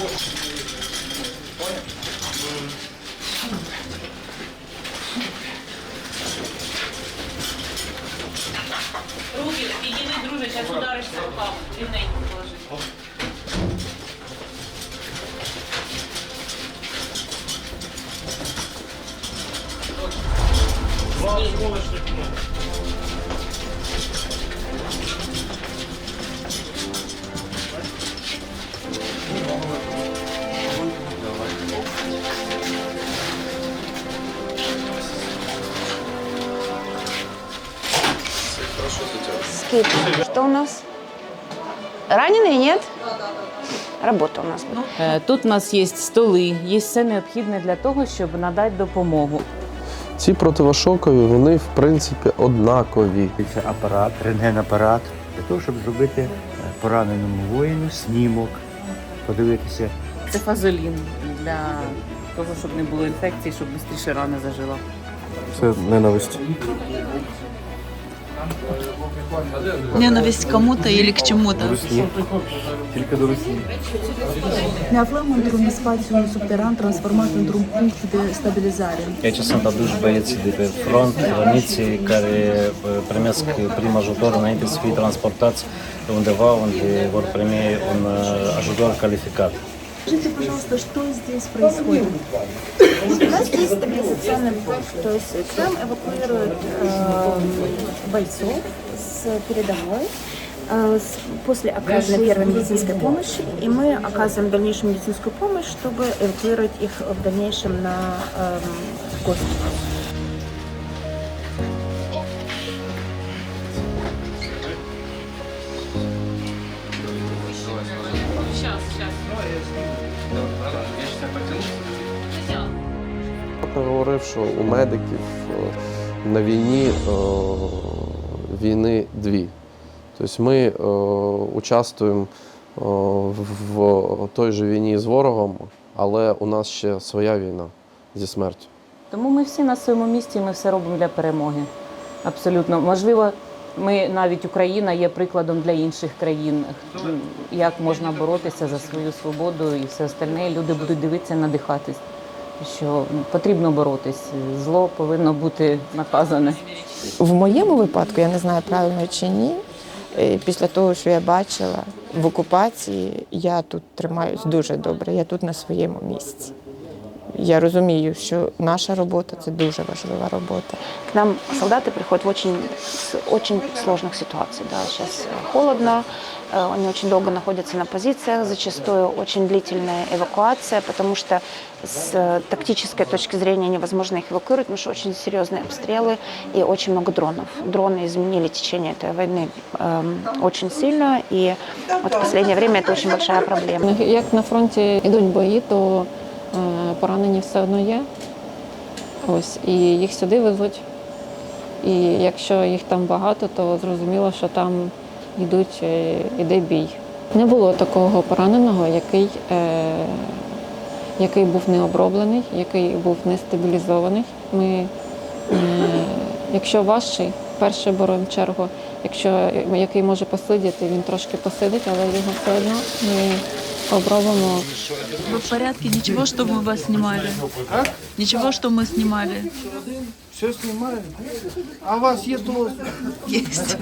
Руки підійми, друже, зараз ударишся руками. Рівненько положи. Скид. Что у нас? Раненые нет? Работа у нас будет. Е, Тут у нас є столи, є все необхідне для того, щоб надати допомогу. Ці противошокові, вони в принципі однакові. Це апарат, рентген-апарат, для того, щоб зробити е, пораненому воїну снімок, подивитися, Це фазолін для того, щоб не було інфекції, щоб швидше рана зажила. Це ненависть. Ненависть к кому-то или к чему-то. тільки до Росії. Ne aflăm într-un spațiu subteran transformat într-un punct de stabilizare. Aici sunt aduși băieții de pe front, răniții care uh, primesc prim ajutor înainte să fie transportați undeva unde vor primi un uh, ajutor calificat. Скажите, пожалуйста, что здесь происходит? У нас есть стабилизационный пункт, то есть там эвакуируют э, бойцов с передовой э, с- после оказанной первой медицинской помощи, и мы оказываем дальнейшую медицинскую помощь, чтобы эвакуировать их в дальнейшем на эм, госпиталь. Говорив, що у медиків е, на війні е, війни дві. Тобто ми е, участвуємо в той же війні з ворогом, але у нас ще своя війна зі смертю. Тому ми всі на своєму місці, ми все робимо для перемоги. Абсолютно. Можливо, ми навіть Україна є прикладом для інших країн, як можна боротися за свою свободу і все остальне. Люди будуть дивитися, надихатись, що потрібно боротись. Зло повинно бути наказане. В моєму випадку, я не знаю правильно чи ні. е, Після того, що я бачила в окупації, я тут тримаюсь дуже добре. Я тут на своєму місці Я розумію, що наша робота це дуже важлива робота. К нам солдаты приходят в очень, с очень сложных ситуациях. Да. Сейчас холодно, э, они очень долго находятся на позициях, зачастую очень длительная эвакуация, потому что с э, тактической точки зрения невозможно их эвакуировать, потому что очень серьезные обстрелы и очень много дронов. Дроны изменили течение этой войны эм, очень сильно, и вот в последнее время это очень большая проблема. Як на фронті йдуть бої, то е, поранені все одно є. Ось, і їх сюди везуть. І якщо їх там багато, то зрозуміло, що там йдуть, е, іде бій. Не було такого пораненого, який, е, який був не оброблений, який був не стабілізований. Ми, е, якщо важчий, перший беремо чергу. Якщо який може посидіти, він трошки посидить, але його все одно ми обробимо Вы в порядке? Ничего, что мы вас снимали? Ничего, что мы снимали? Все снимаем. А у вас есть у вас? Есть.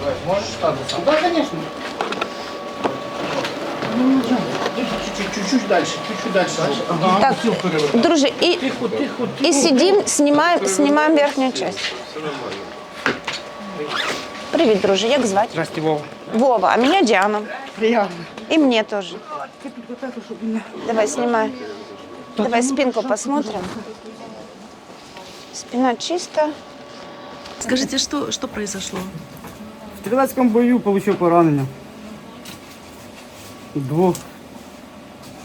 Да, конечно. Чуть-чуть, чуть-чуть дальше, чуть-чуть дальше. Ага. Так. Друже, и, Тихо, тихо, и тихо. сидим, снимаем, снимаем верхнюю часть. Привет, друже, як звать? Здрасте, Вова. Вова, а меня Диана. Приятно. И мне тоже. Давай, снимай. Давай спинку посмотрим. Спина чисто. Скажите, что, что произошло? В стрілецькому бою отримав поранення. Двох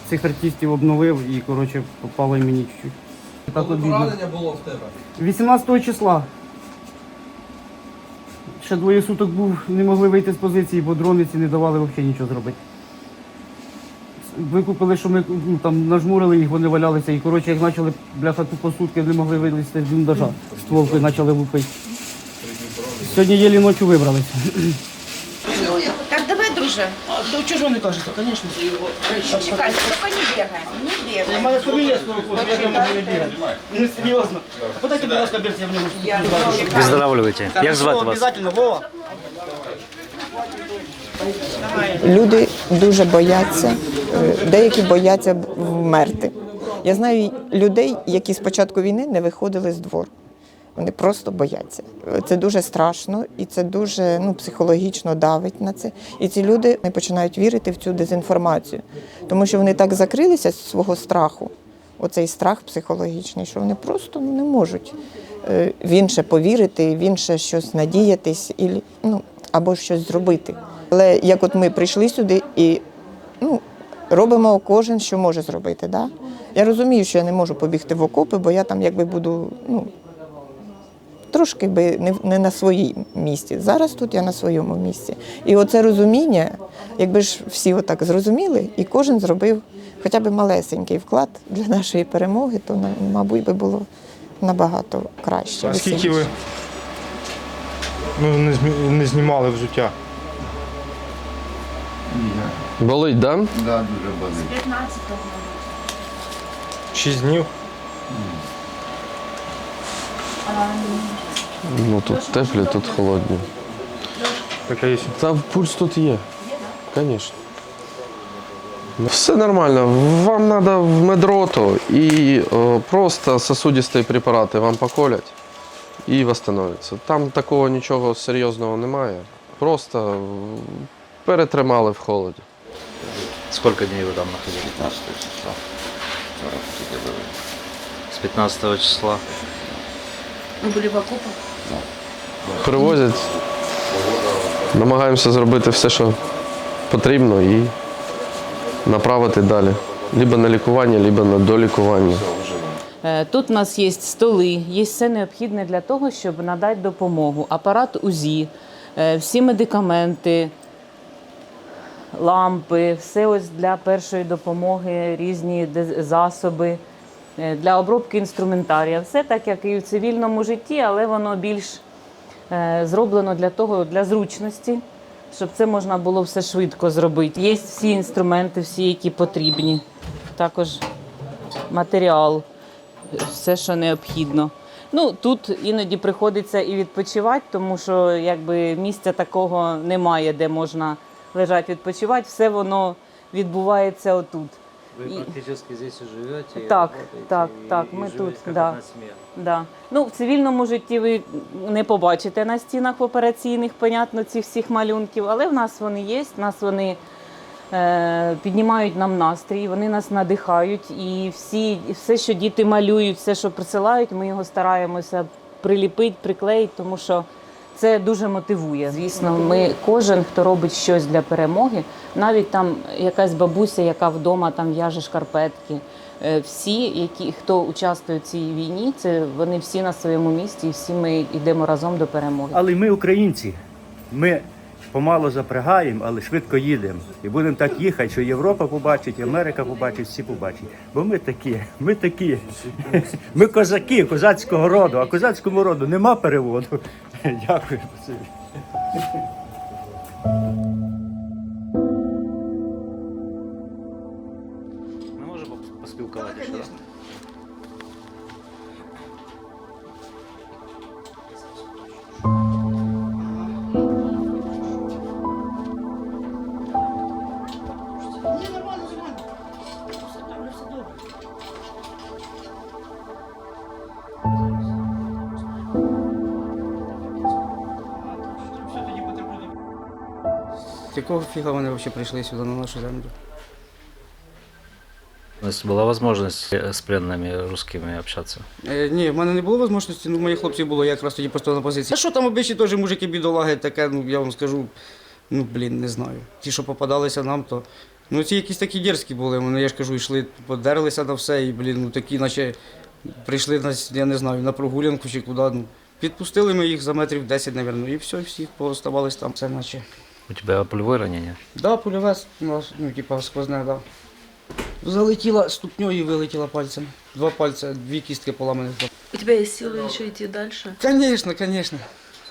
цих артистів обновив і, коротше, попало і мені чуть-чуть. Так. Поранення було в тебе. 18 числа. ще двоє суток був, не могли вийти з позиції, бо дрони ці не давали взагалі нічого зробити. Викупили, що ми ну, там нажмурили їх, вони валялися. І коротше, як почали бляха тупо сутки, не могли вилізти з бліндажа. Стволкою почали лупити. Сьогодні єлі ночі вибралися. Так давай, друже. До чого ж вони кажете, звісно. Чекай, только не бегаем, не бегаем. Моя фамілія скоро я не бігати. Ну, серйозно. Подайте, будь ласка, берці, я в нього. Выздоравливайте. Як звати вас? Обязательно, Вова. Люди дуже бояться, е, деякі бояться вмерти. Я знаю людей, які з початку війни не виходили з двору. Вони просто бояться. Це дуже страшно і це дуже ну, психологічно давить на це. І ці люди не починають вірити в цю дезінформацію, тому що вони так закрилися з свого страху, оцей страх психологічний, що вони просто ну, не можуть е, в інше повірити, в інше щось надіятись і, ну, або щось зробити. Але як от ми прийшли сюди і ну, робимо кожен, що може зробити. Да? Я розумію, що я не можу побігти в окопи, бо я там якби буду ну, трошки би не, не на своїй місці. Зараз тут я на своєму місці. І оце розуміння, якби ж всі отак зрозуміли, і кожен зробив хоча б малесенький вклад для нашої перемоги, то, мабуть, би було набагато краще. А скільки ви ну, не, знімали взуття? Болить, так? да? Шість днів? Ну тут теплі, тут холодні. Така є. Та пульс тут є. Звісно. Все нормально. Вам треба в медроту і о, просто сосудисті препарати вам поколять і восстановиться. Там такого нічого серйозного немає. Просто м, перетримали в холоді. Сколько дней вы там находились? 15 числа. С 15 числа. Вы были в окопах? Привозять. Намагаємося зробити все, що потрібно, і направити далі. Либо на лікування, либо на долікування. Е, Тут у нас є столи, є все необхідне для того, щоб надати допомогу. Апарат УЗІ, е, всі медикаменти, лампи, все ось для першої допомоги, різні засоби для обробки інструментарія. Все так, як і в цивільному житті, але воно більш е, зроблено для того, для зручності, щоб це можна було все швидко зробити. Є всі інструменти, всі, які потрібні. Також матеріал, все, що необхідно. Ну, тут іноді приходиться і відпочивати, тому що якби місця такого немає, де можна лежати відпочивати. Все воно відбувається отут. Вы И- практически здесь и живете? и Так, работаете, так, и- так, и ми тут, как да. одна семья. Да. Ну, в цивільному житті ви не побачите на стінах операційних, понятно, цих всіх малюнків, але в нас вони є, в нас вони е, піднімають нам настрій, вони нас надихають. І всі, все, що діти малюють, все, що присилають, ми його стараємося приліпити, приклеїти, тому що це дуже мотивує. Звісно, ми кожен, хто робить щось для перемоги, навіть там якась бабуся, яка вдома там в'яже шкарпетки. е, Всі, які хто участвує в цій війні, це вони всі на своєму місці, і всі ми йдемо разом до перемоги. Але ми українці. Ми помало запрягаємо, але швидко їдемо. І будемо так їхати, що Європа побачить, Америка побачить, всі побачать. Бо ми такі, ми такі. Ми козаки козацького роду, а козацькому роду нема переводу. 压根不是 якого фіга вони взагалі прийшли сюди на нашу землю? То есть была возможность э, с пленными русскими общаться? Е, ні, в мене не було можливості, ну моїх хлопців було якраз тоді просто на позиції. А що там обичні теж мужики бідолаги, таке, ну я вам скажу, ну блін, не знаю. Ті, що попадалися нам, то. Ну ці якісь такі дерзкі були, вони, я ж кажу, йшли, подерлися на все, і, блін, ну такі, наче прийшли на, я не знаю, на прогулянку чи куди. Ну, Відпустили ми їх за метрів 10, мабуть, і все, всіх пооставались там, все наче. У тебя пулевое ранение? Да, пульовець ну, типа, сквозне, да. Залетіла ступньою і вилетіла пальцем. Два пальця, дві кістки поламаних. У тебя есть силы еще идти дальше? Звісно, звісно.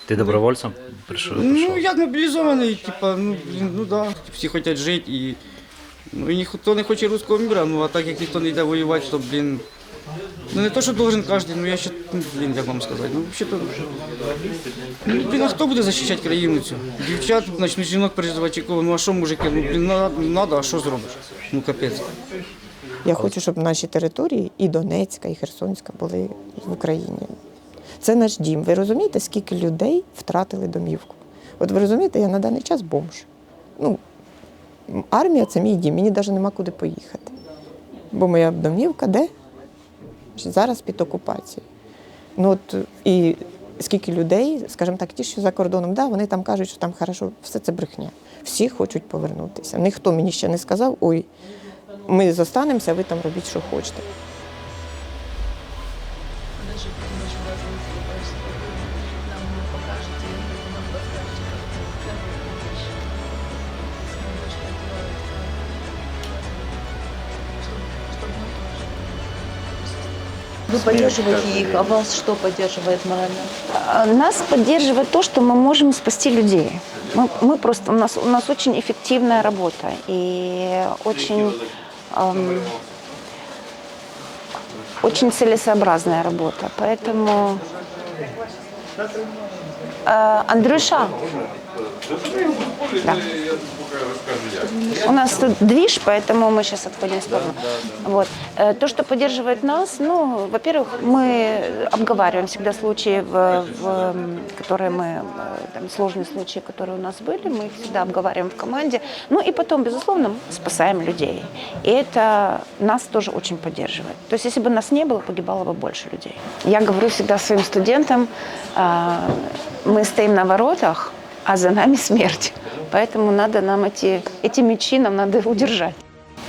Ты добровольцем пришел? Ну, як мобілізований, типа, ну, блін, ну да. Всі хочуть жити і. Ну, і ніхто не хоче руського міра, ну а так як ніхто не йде воювати, то, блін. Ну не то, що должен кожен, ну я ще, ну, блін, вам сказати, ну взагалі. Ну, блін, а хто буде захищати країну цю? Дівчат, начнуть жінок переживати, ну а що мужики, ну блін, надо, а що зробиш? Ну капець. Я хочу, щоб наші території і Донецька, і Херсонська були в Україні. Це наш дім. Ви розумієте, скільки людей втратили домівку? От ви розумієте, я на даний час бомж. Ну, армія це мій дім, мені навіть нема куди поїхати. Бо моя домівка де? Зараз під окупацією. Ну от і скільки людей, скажімо так, ті, що за кордоном, да, вони там кажуть, що там хорошо, все це брехня. Всі хочуть повернутися. Ніхто мені ще не сказав, ой, ми зостанемося, ви там робіть, що хочете. Вы поддерживаете их, а вас что поддерживает морально? А, Нас поддерживает то, что мы можем спасти людей. Мы, мы просто, у нас, у нас очень эффективная работа и очень, эм, очень целесообразная работа. Поэтому... Э, Андрюша, да. У нас тут движ, поэтому мы сейчас отходим в сторону. Вот. Э, То, что поддерживает нас, ну, во-первых, мы обговариваем всегда случаи, в, в, которые мы, э, там, сложные случаи, которые у нас были, мы их всегда обговариваем в команде. Ну и потом, безусловно, мы спасаем людей. И это нас тоже очень поддерживает. То есть, если бы нас не было, погибало бы больше людей. Я говорю всегда своим студентам, э, мы стоим на воротах, а за нами смерть. Поэтому надо нам эти, эти мечи нам надо удержать.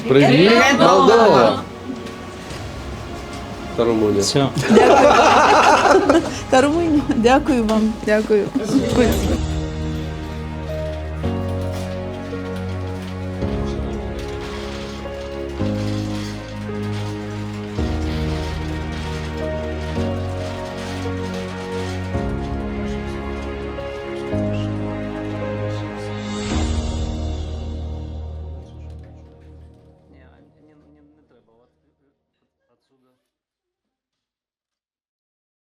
Привіт, Молдова! Та Румунія. Все. Та Румунія, дякую вам, дякую.